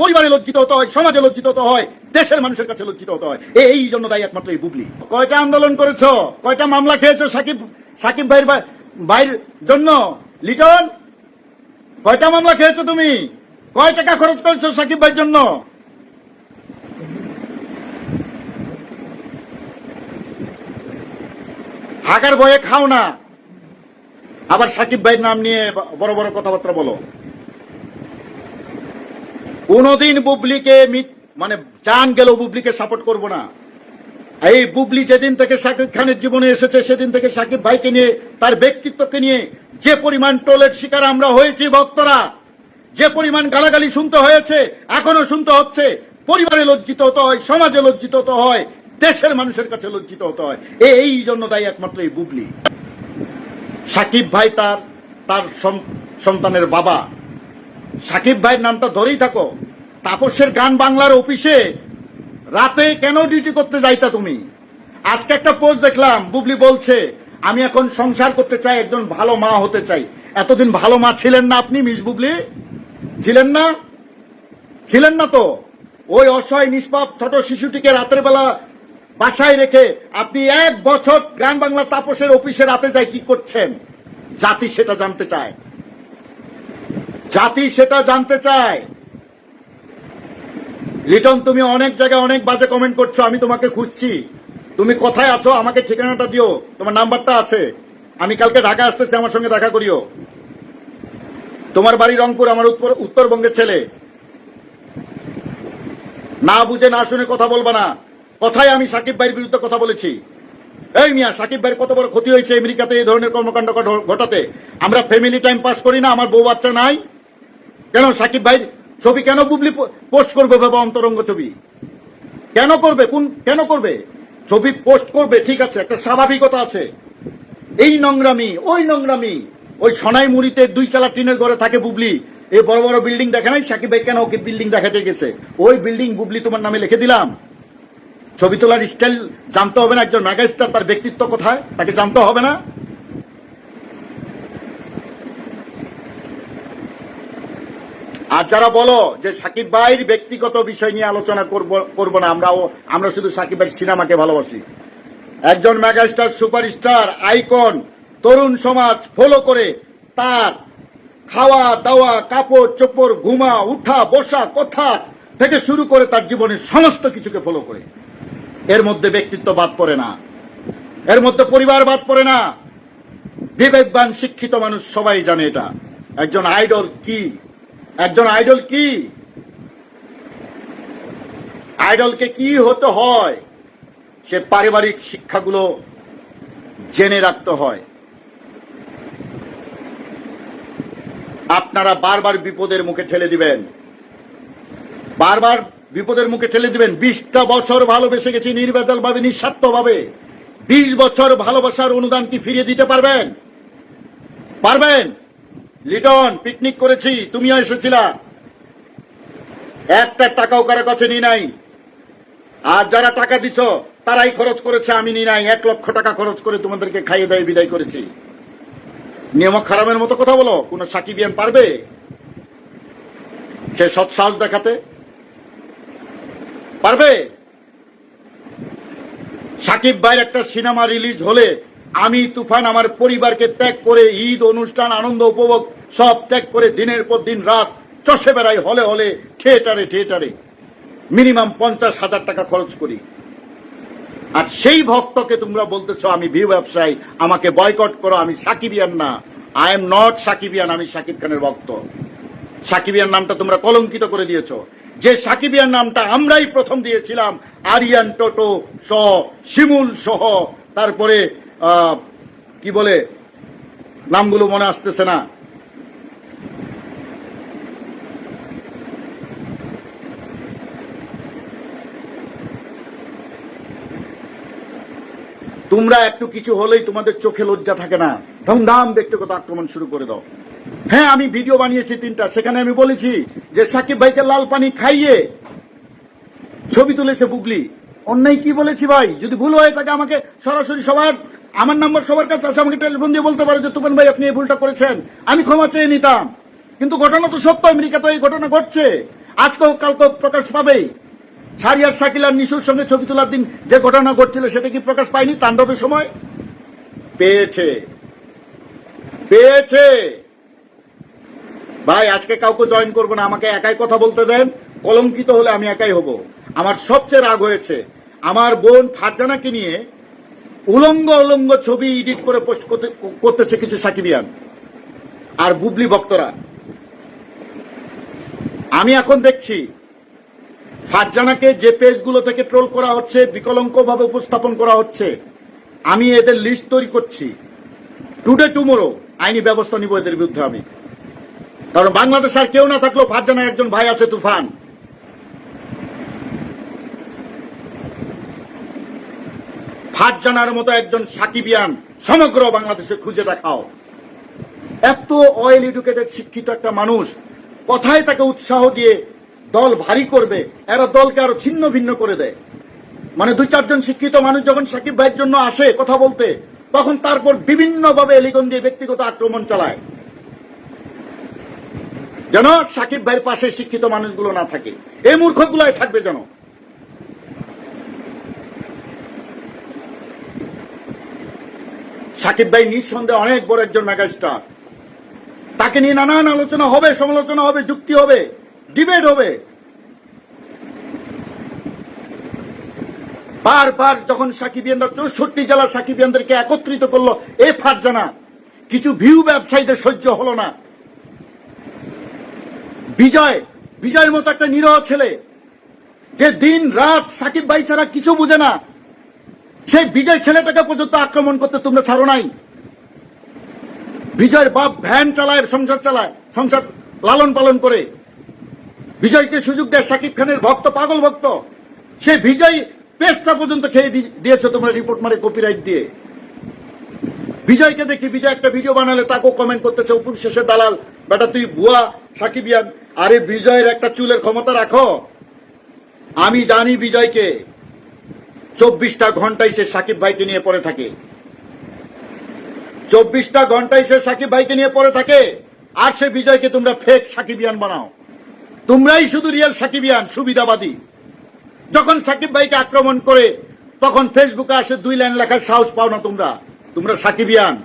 পরিবারে লজ্জিত হতে হয়, সমাজে লজ্জিত হতে হয়, দেশের মানুষের কাছে লজ্জিত হতে হয়। এই জন্য দায়ী একমাত্র এই বুবলি। কয়টা আন্দোলন করেছ? কয়টা মামলা খেয়েছো সাকিব সাকিব ভাইয়ের ভাইয়ের জন্য? লিটন, কয়টা মামলা খেয়েছো তুমি? কয় টাকা খরচ করেছ সাকিব ভাইয়ের জন্য? হাগার বয়ে খাও না। আবার সাকিব ভাইয়ের নাম নিয়ে বড় বড় কথাবার্তা বলো। কোনদিন বুবলিকে মানে জান গেল বুবলিকে সাপোর্ট করব না। এই বুবলি যেদিন থেকে শাকিব খানের জীবনে এসেছে, সেদিন থেকে শাকিব ভাইকে নিয়ে, তার ব্যক্তিত্বকে নিয়ে যে পরিমাণ টোলের শিকার আমরা হয়েছি ভক্তরা, যে পরিমাণ গালাগালি শুনতে হয়েছে, এখনও শুনতে হচ্ছে, পরিবারে লজ্জিত হতে হয়, সমাজে লজ্জিত হতে হয়, দেশের মানুষের কাছে লজ্জিত হতে হয় এই জন্য দায়ী একমাত্র এই বুবলি। সাকিব ভাই তার তার সন্তানের বাবা। সাকিব ভাইয়ের নামটা ধরেই থাকো। তাপসের গান বাংলার অফিসে রাতে কেন ডিউটি করতে যাইতা তুমি? আজকে একটা পোস্ট দেখলাম, বুবলি বলছে, আমি এখন সংসার করতে চাই, একজন ভালো মা হতে চাই। এতদিন ভালো মা ছিলেন না আপনি, মিস বুবলি? ছিলেন না? ছিলেন না তো? ওই অসহায়, নিষ্পাপ ছোট শিশুটিকে রাতের বেলা বাসায় রেখে আপনি এক বছর গান বাংলা তাপসের অফিসে রাতে যাই, কি করছেন? জাতি সেটা জানতে চায়। জাতি সেটা জানতে চায়। লিটন, তুমি অনেক জায়গায় অনেক বাজে কমেন্ট করছ, আমি তোমাকে খুঁজছি। তুমি কোথায় আছো, আমাকে ঠিকানাটা দিও। তোমার নাম্বারটা আছে। আমি কালকে ঢাকা আসতেছি, আমার সঙ্গে দেখা করিও। তোমার বাড়ি রংপুর, আমার উত্তর উত্তরবঙ্গের ছেলে। না বুঝে, না শুনে কথা বলবা না। কথায় আমি সাকিব ভাইয়ের বিরুদ্ধে কথা বলেছি। এই মিয়া, সাকিব ভাইয়ের কত বড় ক্ষতি হয়েছে আমেরিকাতে এই ধরনের কর্মকাণ্ড ঘটাতে? আমরা ফ্যামিলি টাইম পাস করি না, আমার বউ বাচ্চা নাই। কেন সাকিব ভাই ছবি কেন বুবলি পোস্ট করবে বাবা অন্তরঙ্গ ছবি? কেন করবে? কোন কেন করবে? ছবি পোস্ট করবে, ঠিক আছে, একটা স্বাভাবিকতা আছে। এই নোংরামি, ওই নোংরামি, ওই সোনাই মুড়িতে দুই চালা টিনের ঘরে থাকে বুবলি। এই বড় বড় বিল্ডিং দেখে নাই? সাকিব ভাই কেন ওকে বিল্ডিং দেখাতে গেছে? ওই বিল্ডিং বুবলি তোমার নামে লিখে দিলাম। ছবি তোলার স্টাইল জানতে হবে না একজন মেগাস্টার তার ব্যক্তিত্ব কোথায়? তাকে জানতে হবে না? আর যারা বলো যে সাকিব ভাইয়ের ব্যক্তিগত বিষয় নিয়ে আলোচনা করব করব না, আমরাও, আমরা শুধু সাকিব ভাই সিনেমাকে ভালোবাসি। একজন মেগাস্টার, সুপারস্টার, আইকন, তরুণ সমাজ ফলো করে তার খাওয়া, দাওয়া, কাপড়, চোপড়, ঘুমা, উঠা, বসা, কথা থেকে শুরু করে তার জীবনের সমস্ত কিছুকে ফলো করে। এর মধ্যে ব্যক্তিত্ব বাদ পড়ে না। এর মধ্যে পরিবার বাদ পড়ে না। বিবেকবান, শিক্ষিত মানুষ সবাই জানে এটা। একজন আইডল কি? একজন আইডল কি? আইডলকে কি হতে হয়? সে পারিবারিক শিক্ষাগুলো জেনে রাখতে হয়। আপনারা বারবার বিপদের মুখে ঠেলে দিবেন। বারবার বিপদের মুখে ঠেলে দিবেন। বিশটা বছর ভালোবেসে গেছি নির্বেজাল ভাবে নিঃস্বার্থ ভাবে বিশ বছর ভালোবাসার অনুদান কি ফিরিয়ে দিতে পারবেন? পারবেন? লিটন পিকনিক করেছি, তুমিও এসেছিলা। একটা টাকাও কারও কাছে নি নাই। আর যারা টাকা দিছ, তারাই খরচ করেছে, আমি নি নাই। এক লক্ষ টাকা খরচ করে তোমাদেরকে খাইয়ে দেয়, বিদায় করেছি। নিয়ম খারাপের মতো কথা বলো, কোন সাকিবিয়ান পারবে? সে সৎ সাহস দেখাতে। পারবে? সাকিব ভাইয়ের একটা সিনেমা রিলিজ হলে আমি তুফান আমার পরিবারকে ত্যাগ করে ঈদ, অনুষ্ঠান, আনন্দ, উপভোগ সব ত্যাগ করে দিনের পর দিন রাত চষে বেড়াই হলে হলে, থিয়েটারে থিয়েটারে। মিনিমাম পঞ্চাশ হাজার টাকা খরচ করি। আর সেই ভক্তকে তোমরা বলতেছ, আমি ভিউ ব্যবসায়ী, আমাকে বয়কট করো, আমি সাকিবিয়ান না। আই এম নট সাকিবিয়ান আমি সাকিব খানের ভক্ত। সাকিবিয়ান নামটা তোমরা কলঙ্কিত করে দিয়েছ। যে সাকিবিয়ান নামটা আমরাই প্রথম দিয়েছিলাম, আরিয়ান টোটো সহ শিমুল সহ, তারপরে কি বলে, নামগুলো মনে আসতেছে না। তোমরা একটু কিছু হলেই তোমাদের চোখে লজ্জা থাকে না। ধমধাম ব্যক্তিগত আক্রমণ শুরু করে দাও। হ্যাঁ আমি ভিডিও বানিয়েছি তিনটা। সেখানে আমি বলেছি যে সাকিব ভাইকে লাল পানি খাইয়ে ছবি তুলেছে বুগলি অন্যায় কি বলেছি ভাই? যদি ভুল হয়ে থাকে আমাকে সরাসরি সবার আমার নাম্বার সবার কাছে আছে, আমাকে টেলিফোন দিয়ে বলতে পারে যে তুফান ভাই আপনি এই ভুলটা করেছেন। আমি ক্ষমা চেয়ে নিতাম। কিন্তু ঘটনা তো সত্য আমেরিকা তো এই ঘটনা ঘটছে। আজকেও কালকেও প্রকাশ পাবেই। সারিয়ার শাকিল আর নিশুর সঙ্গে ছবি তোলার দিন যে ঘটনা ঘটছিল সেটা কি প্রকাশ পায়নি? তাণ্ডবের সময়? পেয়েছে। পেয়েছে। ভাই, আজকে কাউকে জয়েন করব না, আমাকে একাই কথা বলতে দেন। কলঙ্কিত হলে আমি একাই হব। আমার সবচেয়ে রাগ হয়েছে। আমার বোন ফারজানাকে নিয়ে উলঙ্গ উলঙ্গ ছবি এডিট করে পোস্ট করতে, করতেছে কিছু সাকিবিয়ান আর বুবলি ভক্তরা। আমি এখন দেখছি, ফারজানাকে যে পেজগুলো থেকে ট্রোল করা হচ্ছে বিকলঙ্ক ভাবে উপস্থাপন করা হচ্ছে, আমি এদের লিস্ট তৈরি করছি। টুডে টুমোরো আইনি ব্যবস্থা নিব এদের বিরুদ্ধে আমি। কারণ বাংলাদেশ আর কেউ না থাকলেও ফারজানার একজন ভাই আছে তুফান। ফারজানার মতো একজন সাকিবিয়ান সমগ্র বাংলাদেশে খুঁজে দেখাও। এত অয়েল এডুকেটেড শিক্ষিত একটা মানুষ কথায় তাকে উৎসাহ দিয়ে দল ভারী করবে, এরা দলকে আরও ছিন্ন ভিন্ন করে দেয়। মানে দুই চারজন শিক্ষিত মানুষ যখন সাকিব ভাইয়ের জন্য আসে কথা বলতে, তখন তারপর বিভিন্নভাবে এলিগন দিয়ে ব্যক্তিগত আক্রমণ চালায়। যেন সাকিব ভাইয়ের পাশে শিক্ষিত মানুষগুলো না থাকে। এই মূর্খগুলাই থাকবে যেন। সাকিব ভাই নিঃসন্দেহে অনেক বড় একজন মেগাস্টার। তাকে নিয়ে নানান আলোচনা হবে, সমালোচনা হবে, যুক্তি হবে, ডিবেট হবে। বারবার যখন সাকিবিয়ানরা চৌষট্টি জেলার সাকিবিয়ানদেরকে একত্রিত করল, এ ফারজানা কিছু ভিউ ব্যবসায়ীদের সহ্য হলো না। বিজয়, বিজয়ের মতো একটা নিরহ ছেলে, যে দিন রাত সাকিব ভাই ছাড়া কিছু বুঝে না সেই বিজয় ছেলেটাকে পর্যন্ত আক্রমণ করতে তোমরা ছাড়ো নাই। বিজয়ের বাপ ভ্যান চালায়, সংসার চালায়, সংসার লালন পালন করে। বিজয়কে সুযোগ দেয় সাকিব খানের ভক্ত, পাগল ভক্ত। সে বিজয় পেস্টটা পর্যন্ত খেয়ে দিয়েছ তোমরা রিপোর্ট মারে কপিরাইট দিয়ে। বিজয়কে দেখি, বিজয় একটা ভিডিও বানালে, তাকেও কমেন্ট করতেছে, উপর শেষে দালাল, বেটা তুই ভুয়া, সাকিবিয়ান। আরে বিজয়ের একটা চুলের ক্ষমতা রাখো। আমি জানি বিজয়কে। চব্বিশটা ঘন্টায় সে সাকিব ভাইকে নিয়ে পড়ে থাকে। চব্বিশটা ঘন্টায় সে সাকিব ভাইকে নিয়ে পড়ে থাকে। আর সে বিজয়কে তোমরা ফেক সাকিবিয়ান বানাও। তোমরাই শুধু রিয়েল সাকিবিয়ান, সুবিধাবাদী। যখন সাকিব ভাইকে আক্রমণ করে, তখন ফেসবুকে আসে দুই লাইন লেখার সাহস পাও না তোমরা। তোমরা সাকিবিয়ান।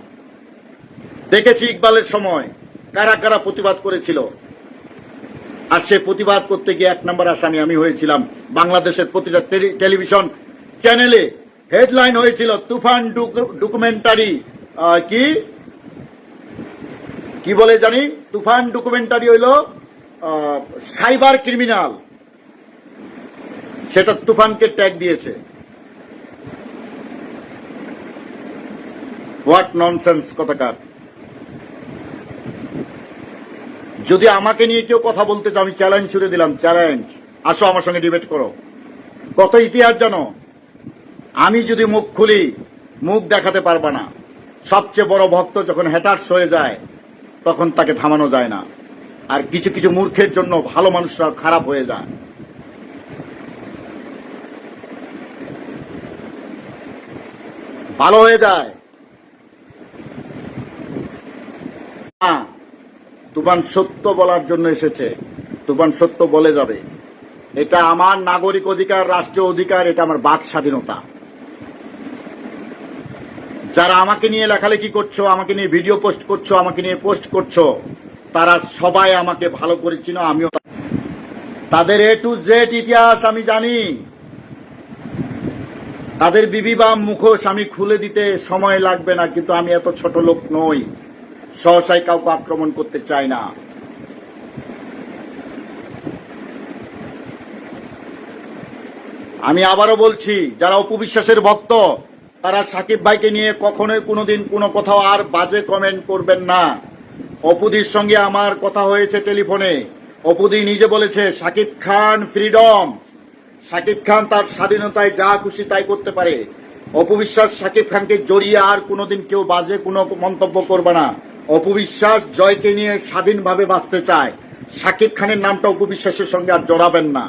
দেখেছি ইকবালের সময়, কারা কারা প্রতিবাদ করেছিল। আর সে প্রতিবাদ করতে গিয়ে এক নম্বর আসামি আমি হয়েছিলাম। বাংলাদেশের প্রতিটা টেলি- টেলিভিশন চ্যানেলে হেডলাইন হয়েছিল তুফান ডুক- ডকুমেন্টারি কি? কি বলে জানি? তুফান ডকুমেন্টারি হইল সাইবার ক্রিমিনাল সেটা তুফানকে ট্যাগ দিয়েছে। হোয়াট ননসেন্স কথাকার। যদি আমাকে নিয়ে কেউ কথা বলতে চাও আমি চ্যালেঞ্জ ছুড়ে দিলাম চ্যালেঞ্জ আসো আমার সঙ্গে ডিবেট করো। কত ইতিহাস জানো? আমি যদি মুখ খুলি মুখ দেখাতে পারবা না। সবচেয়ে বড় ভক্ত যখন হ্যাটার্স হয়ে যায় তখন তাকে থামানো যায় না। আর কিছু কিছু মূর্খের জন্য ভালো মানুষরা খারাপ হয়ে যায়। ভালো হয়ে যায়। না, তুফান সত্য বলার জন্য এসেছে। তুফান সত্য বলে যাবে। এটা আমার নাগরিক অধিকার রাষ্ট্রীয় অধিকার এটা আমার বাক স্বাধীনতা। যারা আমাকে নিয়ে লেখালেখি করছ, আমাকে নিয়ে ভিডিও পোস্ট করছ, আমাকে নিয়ে পোস্ট করছ, তারা সবাই আমাকে ভালো করেছিল আমিও তাদের এ টু জেড ইতিহাস আমি জানি। তাদের বিবিবাম মুখোশ আমি খুলে দিতে সময় লাগবে না, কিন্তু আমি এত ছোট লোক নই। সহসায় কাউকে আক্রমণ করতে চাই না। আমি আবারও বলছি, যারা অপবিশ্বাসের ভক্ত তারা সাকিব ভাইকে নিয়ে কখনোই কোনোদিন কোনো কোথাও আর বাজে কমেন্ট করবেন না। অপুদির সঙ্গে আমার কথা হয়েছে টেলিফোনে। অপুদি নিজে বলেছে, সাকিব খান ফ্রিডম সাকিব খান তার স্বাধীনতায় যা খুশি তাই করতে পারে। অপবিশ্বাস সাকিব খানকে জড়িয়ে আর কোনোদিন কেউ বাজে কোনো মন্তব্য করবে না। অপবিশ্বাস জয়কে নিয়ে স্বাধীনভাবে বাঁচতে চায়। সাকিব খানের নামটা অপবিশ্বাসের সঙ্গে আর জড়াবেন না।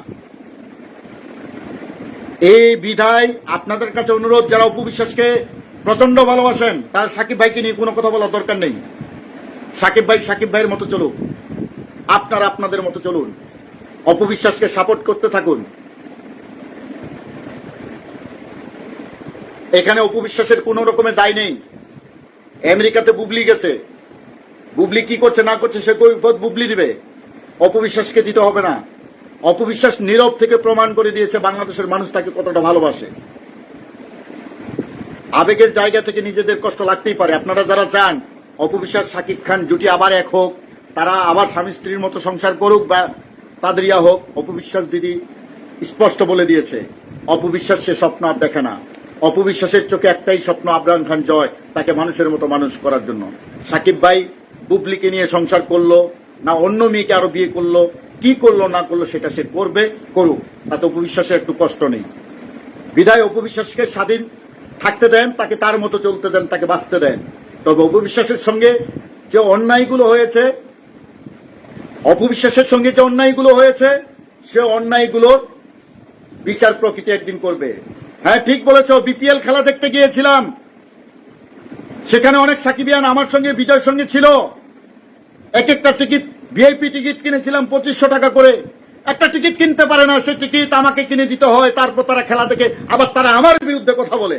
এই বিধায় আপনাদের কাছে অনুরোধ, যারা উপবিশ্বাসকে প্রচণ্ড ভালোবাসেন, তার সাকিব ভাইকে নিয়ে কোনো কথা বলার দরকার নেই। সাকিব ভাই সাকিব ভাইয়ের মতো চলুক। আপনারা আপনাদের মতো চলুন। অপবিশ্বাসকে সাপোর্ট করতে থাকুন। এখানে অপবিশ্বাসের কোন রকমের দায় নেই। আমেরিকাতে বুবলি গেছে। বুবলি কি করছে না করছে, সে কৈফত বুবলি দিবে। অপবিশ্বাসকে দিতে হবে না। অপবিশ্বাস নীরব থেকে প্রমাণ করে দিয়েছে বাংলাদেশের মানুষ তাকে কতটা ভালোবাসে। আবেগের জায়গা থেকে নিজেদের কষ্ট লাগতেই পারে। আপনারা যারা চান অপবিশ্বাস, সাকিব খান, জুটি আবার এক হোক, তারা আবার স্বামী স্ত্রীর মতো সংসার করুক বা তাদের ইয়া হোক, অপবিশ্বাস দিদি স্পষ্ট বলে দিয়েছে, অপবিশ্বাস সে স্বপ্ন আর দেখে না। অপবিশ্বাসের চোখে একটাই স্বপ্ন, আবরাম খান জয়, তাকে মানুষের মতো মানুষ করার জন্য। সাকিব ভাই, বুবলিকে নিয়ে সংসার করল, না অন্য মেয়েকে আরও বিয়ে করল কি করল, না করল, সেটা সে করবে, করুক। তাতে অপবিশ্বাসের একটু কষ্ট নেই। বিদায় অপবিশ্বাসকে স্বাধীন থাকতে দেন, তাকে তার মতো চলতে দেন, তাকে বাঁচতে দেন। তবে অপবিশ্বাসের সঙ্গে যে অন্যায়গুলো হয়েছে, অপবিশ্বাসের সঙ্গে যে অন্যায়গুলো হয়েছে, সে অন্যায়গুলোর বিচার প্রকৃতি একদিন করবে। হ্যাঁ ঠিক বলেছ, বিপিএল খেলা দেখতে গিয়েছিলাম। সেখানে অনেক সাকিবিয়ান আমার সঙ্গে, বিজয়ের সঙ্গে ছিল। এক একটা টিকিট ভিআইপি টিকিট কিনেছিলাম পঁচিশশো টাকা করে। একটা টিকিট কিনতে পারে না, সে টিকিট আমাকে কিনে দিতে হয়, তারপর তারা খেলা থেকে আবার তারা আমার বিরুদ্ধে কথা বলে।